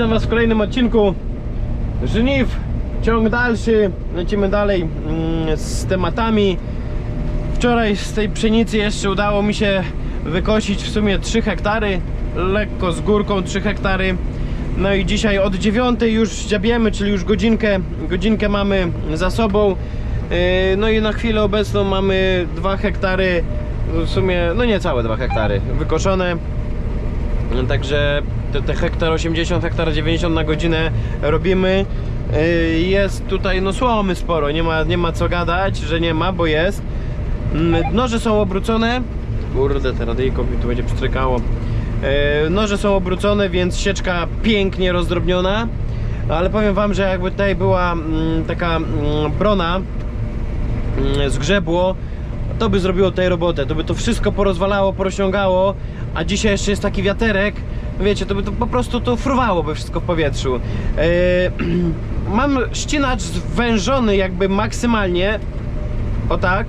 Witam Was w kolejnym odcinku Żniw, ciąg dalszy, lecimy dalej mm, z tematami. Wczoraj z tej pszenicy jeszcze udało mi się wykosić w sumie 3 hektary Lekko z górką 3 hektary. No i dzisiaj od 9 już dziabiemy, czyli już godzinkę, godzinkę mamy za sobą. Yy, No i na chwilę obecną mamy 2 hektary W sumie, no niecałe 2 hektary wykoszone. Także te, te hektar 80, hektar 90 na godzinę robimy. Yy, Jest tutaj no słomy sporo, nie ma, nie ma co gadać, że nie ma, bo jest. Mm, Noże są obrócone. Kurde, te radyjko mi tu będzie pstrykało. Yy, Noże są obrócone, więc sieczka pięknie rozdrobniona. Ale powiem wam, że jakby tutaj była mm, taka brona mm, zgrzebło, to by zrobiło tutaj robotę, to by to wszystko porozwalało, porozciągało, a dzisiaj jeszcze jest taki wiaterek, wiecie, to by to po prostu to fruwałoby wszystko w powietrzu. Eee, mam ścinacz zwężony jakby maksymalnie, o tak,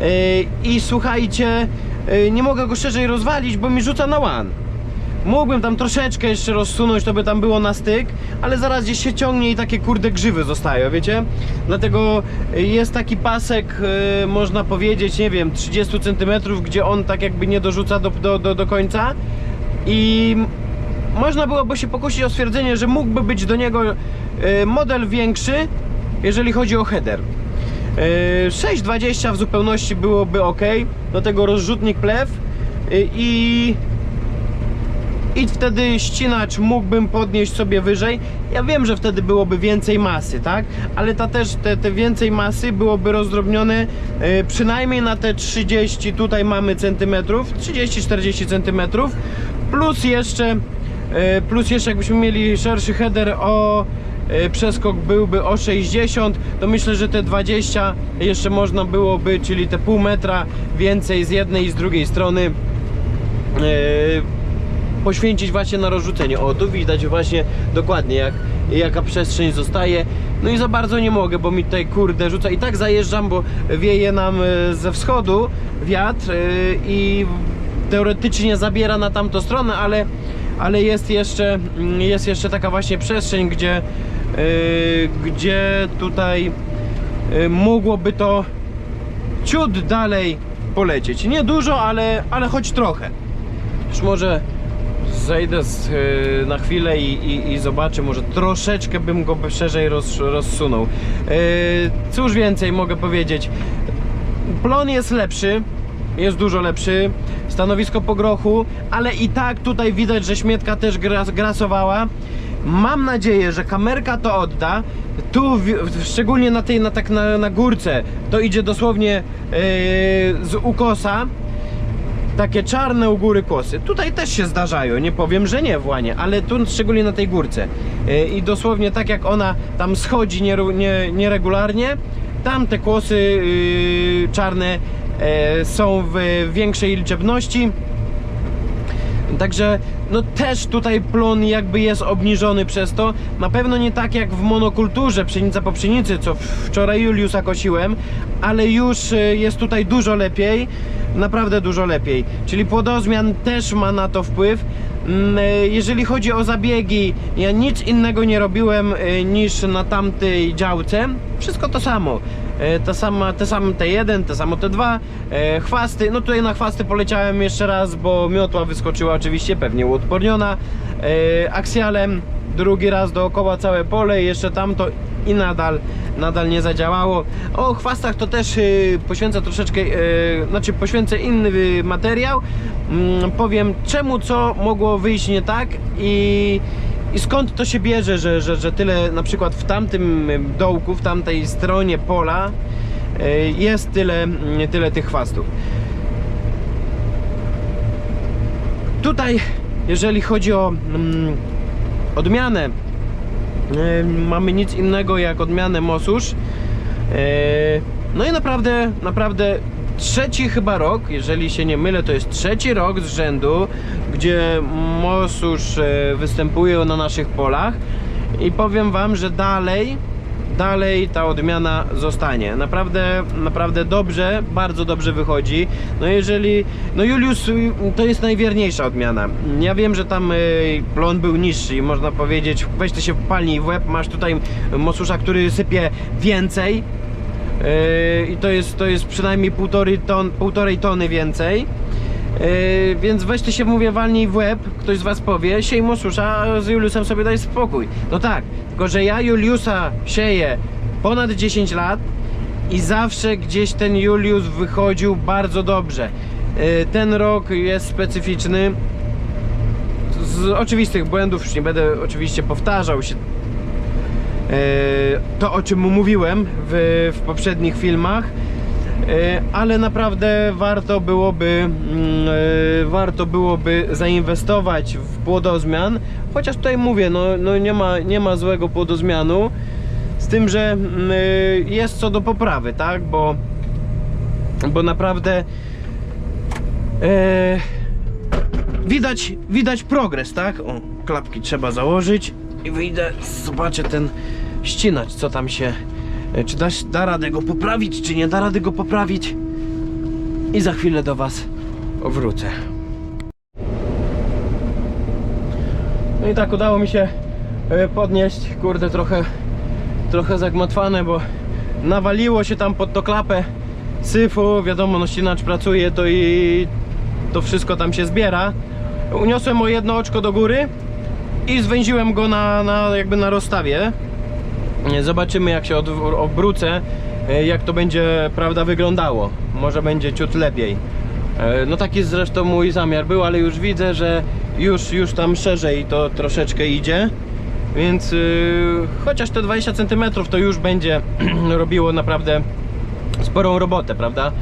Eee, i słuchajcie, eee, nie mogę go szerzej rozwalić, bo mi rzuca na łan. Mógłbym tam troszeczkę jeszcze rozsunąć, to by tam było na styk, ale zaraz gdzieś się ciągnie i takie kurde grzywy zostają, wiecie? Dlatego jest taki pasek, yy, można powiedzieć, nie wiem, 30 cm, gdzie on tak jakby nie dorzuca do, do, do, do końca i można byłoby się pokusić o stwierdzenie, że mógłby być do niego yy, model większy, jeżeli chodzi o header. Yy, 6,20 w zupełności byłoby ok, do tego rozrzutnik plew yy, i i wtedy ścinacz mógłbym podnieść sobie wyżej. Ja wiem, że wtedy byłoby więcej masy, tak? Ale ta też, te, te więcej masy byłoby rozdrobnione e, przynajmniej na te 30, tutaj mamy centymetrów, 30-40 centymetrów, plus jeszcze, e, plus jeszcze jakbyśmy mieli szerszy header o e, przeskok byłby o 60, to myślę, że te 20 jeszcze można byłoby, czyli te pół metra więcej z jednej i z drugiej strony e, poświęcić właśnie na rozrzucenie. O, tu widać właśnie dokładnie jak, jaka przestrzeń zostaje. No i za bardzo nie mogę, bo mi tutaj kurde rzuca. I tak zajeżdżam, bo wieje nam ze wschodu wiatr i teoretycznie zabiera na tamtą stronę, ale, ale jest, jeszcze, mm, jest jeszcze taka właśnie przestrzeń, gdzie, e, gdzie tutaj mogłoby to ciut dalej polecieć. Nie dużo, ale, ale choć trochę. Już może zejdę z, y, na chwilę i, i, i zobaczę, może troszeczkę bym go szerzej roz, rozsunął. Y, cóż więcej mogę powiedzieć? Plon jest lepszy, jest dużo lepszy, stanowisko po grochu, ale i tak tutaj widać, że śmietka też gras, grasowała. Mam nadzieję, że kamerka to odda. Tu, szczególnie na tej, na, tak na, na górce, to idzie dosłownie yy, z ukosa takie czarne u góry kłosy. Tutaj też się zdarzają, nie powiem, że nie w łanie, ale tu szczególnie na tej górce. Yy, I dosłownie tak jak ona tam schodzi nieru- nie, nieregularnie, tam te kłosy yy, czarne są w większej liczebności. Także no też tutaj plon jakby jest obniżony przez to. Na pewno nie tak jak w monokulturze pszenica po pszenicy, co wczoraj Juliusa kosiłem, ale już y, jest tutaj dużo lepiej. Naprawdę dużo lepiej. Czyli płodozmian też ma na to wpływ. Mm, y, Jeżeli chodzi o zabiegi, ja nic innego nie robiłem niż na tamtej działce. Wszystko to samo. E, ta sama, te same T1, te samo T2, e, chwasty, no tutaj na chwasty poleciałem jeszcze raz, bo miotła wyskoczyła oczywiście, pewnie uodporniona, e, aksjalem, drugi raz dookoła całe pole jeszcze tamto i nadal, nadal nie zadziałało. O chwastach to też poświęcę troszeczkę, znaczy poświęcę inny materiał, mm, powiem czemu co mogło wyjść nie tak i i skąd to się bierze, że, że, że tyle na przykład w tamtym dołku, w tamtej stronie pola y, jest tyle, mm, tyle tych chwastów. Tutaj, jeżeli chodzi o mm, odmianę, y, mamy nic innego jak odmianę Mosusz. Y, no i naprawdę, naprawdę trzeci chyba rok, jeżeli się nie mylę, to jest trzeci rok z rzędu, gdzie Mosusz e, występuje na naszych polach i powiem wam, że dalej dalej ta odmiana zostanie. Naprawdę, naprawdę dobrze, bardzo dobrze wychodzi. No jeżeli, no Julius to jest najwierniejsza odmiana. Ja wiem, że tam y, plon był niższy i można powiedzieć, weź ty się palnij w łeb, masz tutaj mosusza, który sypie więcej. Yy, I to jest, to jest przynajmniej półtorej, ton, półtorej tony więcej. Yy, więc weźcie się, mówię, walnij w łeb, ktoś z was powie, siej mosusza, z Juliusem sobie daj spokój. No tak, tylko że ja Juliusa sieję ponad 10 lat i zawsze gdzieś ten Julius wychodził bardzo dobrze. Yy, ten rok jest specyficzny. Z oczywistych błędów, już nie będę oczywiście powtarzał się to o czym mówiłem w, w poprzednich filmach E, ale naprawdę warto byłoby mm, e, warto byłoby zainwestować w płodozmian. Chociaż tutaj mówię, no, no nie, ma, nie ma złego płodozmianu. Z tym, że mm, e, jest co do poprawy, tak, bo bo naprawdę e, widać, widać progres, tak? O, klapki trzeba założyć i wyjdę, zobaczę ten ścinacz, co tam się, e, czy da, da radę go poprawić, czy nie da rady go poprawić i za chwilę do Was wrócę. No i tak udało mi się e, podnieść, kurde trochę, trochę zagmatwane, bo nawaliło się tam pod tą klapę syfu, wiadomo, no ścinacz pracuje, to i to wszystko tam się zbiera. Uniosłem o jedno oczko do góry i zwęziłem go na, na jakby na rozstawie. Zobaczymy jak się od, obrócę, e, jak to będzie prawda wyglądało. Może będzie ciut lepiej. E, No taki zresztą mój zamiar był, ale już widzę, że już, już tam szerzej to troszeczkę idzie. Więc yy, chociaż te 20 cm to już będzie robiło naprawdę sporą robotę, prawda?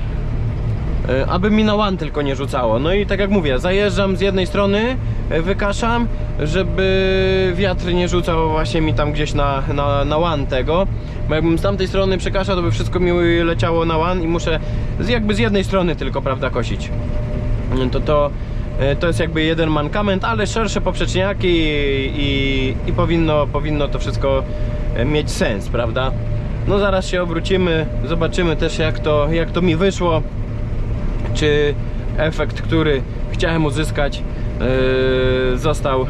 E, aby mi na łan tylko nie rzucało. No i tak jak mówię, zajeżdżam z jednej strony, e, wykaszam, żeby wiatr nie rzucał właśnie mi tam gdzieś na, na, na łan tego. Bo jakbym z tamtej strony przekaszał, to by wszystko mi leciało na łan i muszę z, jakby z jednej strony tylko, prawda, kosić. To to, e, to jest jakby jeden mankament, ale szersze poprzeczniaki i, i, i powinno, powinno to wszystko mieć sens, prawda? No zaraz się obrócimy, zobaczymy też jak to, jak to mi wyszło czy efekt, który chciałem uzyskać, yy, został,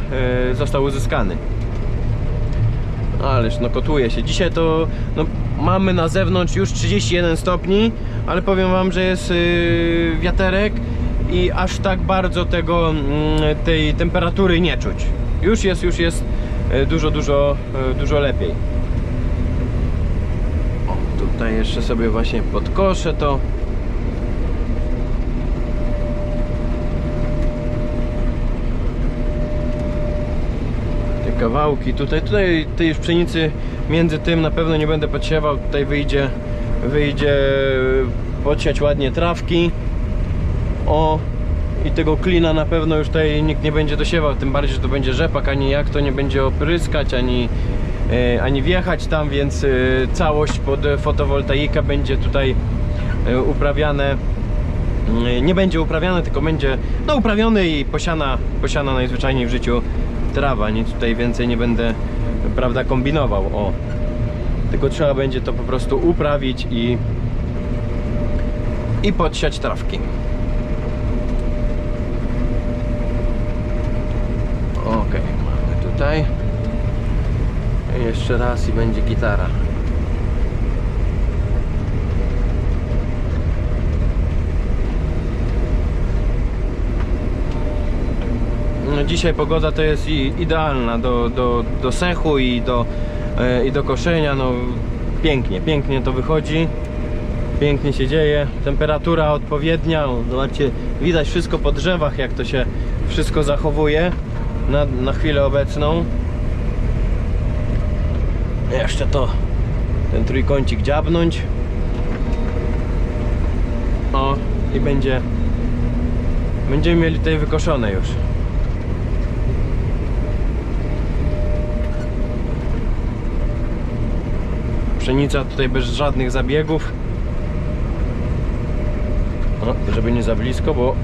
yy, został uzyskany. Ależ no kotuje się. Dzisiaj to no, mamy na zewnątrz już 31 stopni, ale powiem wam, że jest yy, wiaterek i aż tak bardzo tego, mm, tej temperatury nie czuć. Już jest, już jest yy, dużo, dużo, yy, dużo lepiej. O, tutaj jeszcze sobie właśnie podkoszę to. Kawałki. Tutaj, tutaj tej pszenicy między tym na pewno nie będę podsiewał, tutaj wyjdzie wyjdzie podsiać ładnie trawki. O i tego klina na pewno już tutaj nikt nie będzie dosiewał, tym bardziej, że to będzie rzepak, ani jak to nie będzie opryskać, ani, e, ani wjechać tam, więc e, całość pod fotowoltaikę będzie tutaj e, uprawiane nie będzie uprawiane, tylko będzie no uprawiony i posiana, posiana najzwyczajniej w życiu trawa, nic tutaj więcej nie będę prawda kombinował, o. Tylko trzeba będzie to po prostu uprawić i i podsiać trawki. Ok, mamy tutaj. Jeszcze raz i będzie gitara No, dzisiaj pogoda to jest idealna do, do, do sechu i do, e, i do koszenia. No, pięknie, pięknie to wychodzi. Pięknie się dzieje. Temperatura odpowiednia. Zobaczcie, widać wszystko po drzewach, jak to się wszystko zachowuje na, na chwilę obecną. Jeszcze to ten trójkącik dziabnąć. O, i będzie będziemy mieli tutaj wykoszone już. Pszenica tutaj bez żadnych zabiegów. O, żeby nie za blisko, bo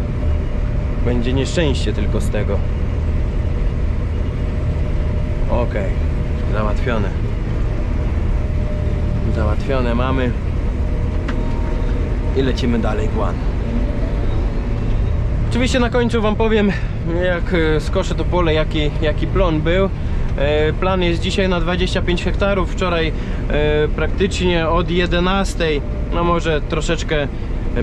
będzie nieszczęście tylko z tego. Okej, załatwione. Załatwione mamy. I lecimy dalej, Guan. Oczywiście na końcu Wam powiem, jak e, skoszę to pole, jaki, jaki plon był. E, Plan jest dzisiaj na 25 hektarów. Wczoraj e, praktycznie od 11, no może troszeczkę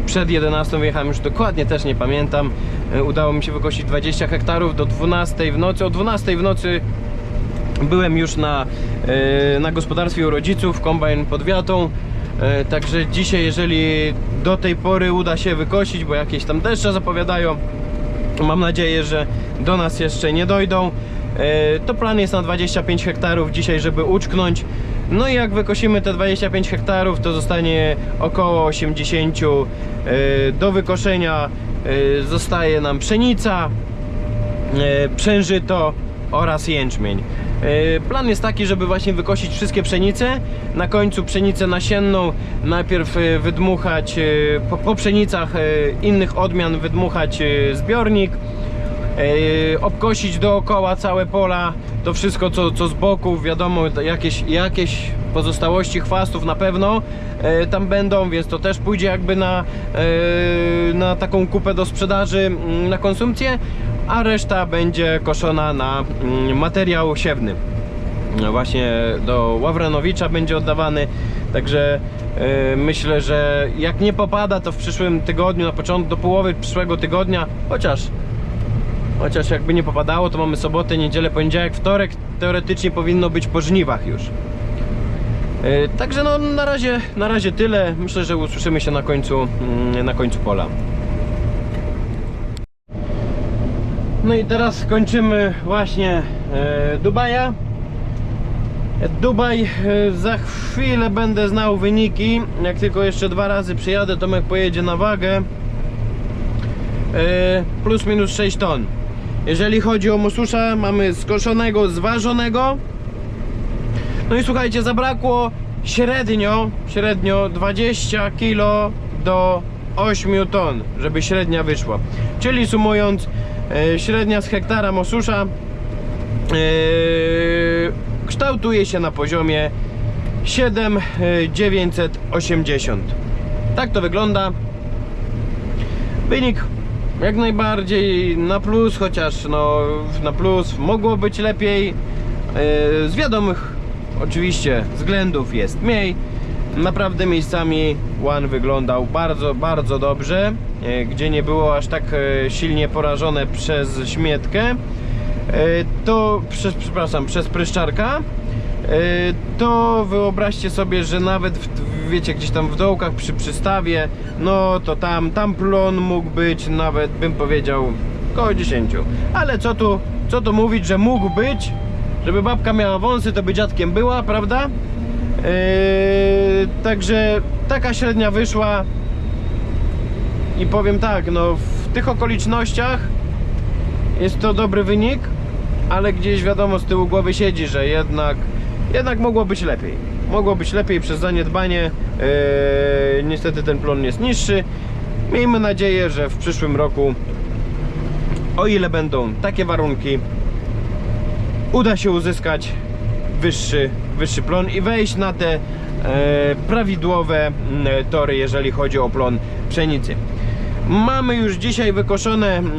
przed 11 wyjechałem, już dokładnie też nie pamiętam. E, Udało mi się wykosić 20 hektarów do 12 w nocy. O 12 w nocy Byłem już na, na gospodarstwie u rodziców, kombajn pod wiatą. Także dzisiaj, jeżeli do tej pory uda się wykosić, bo jakieś tam deszcze zapowiadają, mam nadzieję, że do nas jeszcze nie dojdą. E, To plan jest na 25 hektarów dzisiaj, żeby uczknąć. No i jak wykosimy te 25 hektarów, to zostanie około 80 e, do wykoszenia. e, Zostaje nam pszenica, przężyto oraz jęczmień. Plan jest taki, żeby właśnie wykosić wszystkie pszenice. Na końcu pszenicę nasienną najpierw wydmuchać po, po pszenicach innych odmian wydmuchać zbiornik. E, Obkosić dookoła całe pola, to wszystko co, co z boku, wiadomo, jakieś, jakieś pozostałości chwastów na pewno e, tam będą, więc to też pójdzie jakby na, e, na taką kupę do sprzedaży, mm, na konsumpcję, a reszta będzie koszona na mm, materiał siewny. No właśnie do Ławrenowicza będzie oddawany, także myślę, że jak nie popada, to w przyszłym tygodniu, na początku, do połowy przyszłego tygodnia, chociaż Chociaż jakby nie popadało, to mamy sobotę, niedzielę, poniedziałek, wtorek. Teoretycznie powinno być po żniwach już. Yy, Także no na razie, na razie tyle. Myślę, że usłyszymy się na końcu, mm, na końcu pola. No i teraz kończymy właśnie e, Dubaja. Dubaj, e, za chwilę będę znał wyniki. Jak tylko jeszcze dwa razy przyjadę, Tomek pojedzie na wagę. E, plus minus 6 ton. Jeżeli chodzi o mususza, mamy skoszonego, zważonego. No i słuchajcie, zabrakło średnio, średnio 20 kg do 8 ton, żeby średnia wyszła. Czyli sumując, e, średnia z hektara mosusza e, kształtuje się na poziomie 7,980. Tak to wygląda. Wynik jak najbardziej na plus, chociaż no na plus mogło być lepiej. Yy, Z wiadomych oczywiście względów jest mniej. Naprawdę miejscami One wyglądał bardzo, bardzo dobrze, yy, gdzie nie było aż tak yy, silnie porażone przez śmietkę. To, przepraszam, przez pryszczarka. To wyobraźcie sobie, że nawet w, wiecie, gdzieś tam w dołkach przy przystawie, no to tam, tam plon mógł być nawet, bym powiedział, około 10. Ale co tu, co tu mówić, że mógł być, żeby babka miała wąsy, to by dziadkiem była, prawda? Yy, także taka średnia wyszła i powiem tak, no w tych okolicznościach jest to dobry wynik, ale gdzieś wiadomo z tyłu głowy siedzi, że jednak, jednak mogło być lepiej. Mogło być lepiej przez zaniedbanie. Yy, niestety ten plon jest niższy. Miejmy nadzieję, że w przyszłym roku, o ile będą takie warunki, uda się uzyskać wyższy, wyższy plon i wejść na te e, prawidłowe m, tory, jeżeli chodzi o plon pszenicy. Mamy już dzisiaj wykoszone m,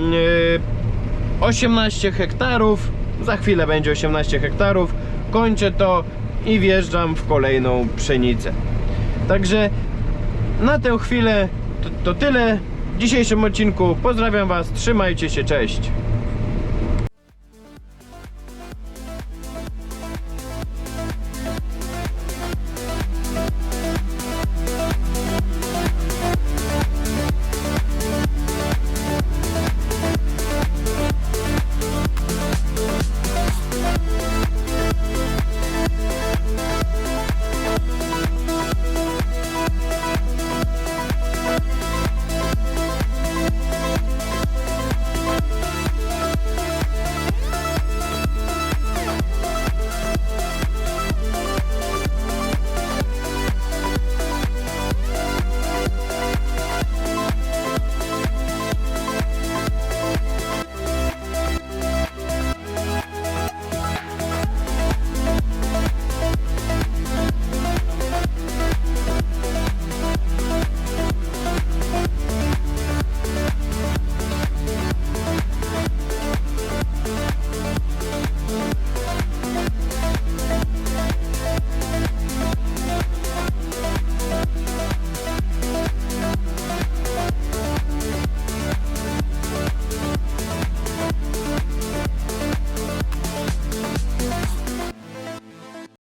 e, 18 hektarów. Za chwilę będzie 18 hektarów. Kończę to i wjeżdżam w kolejną pszenicę. Także na tę chwilę to, to tyle w dzisiejszym odcinku. Pozdrawiam Was, trzymajcie się, cześć.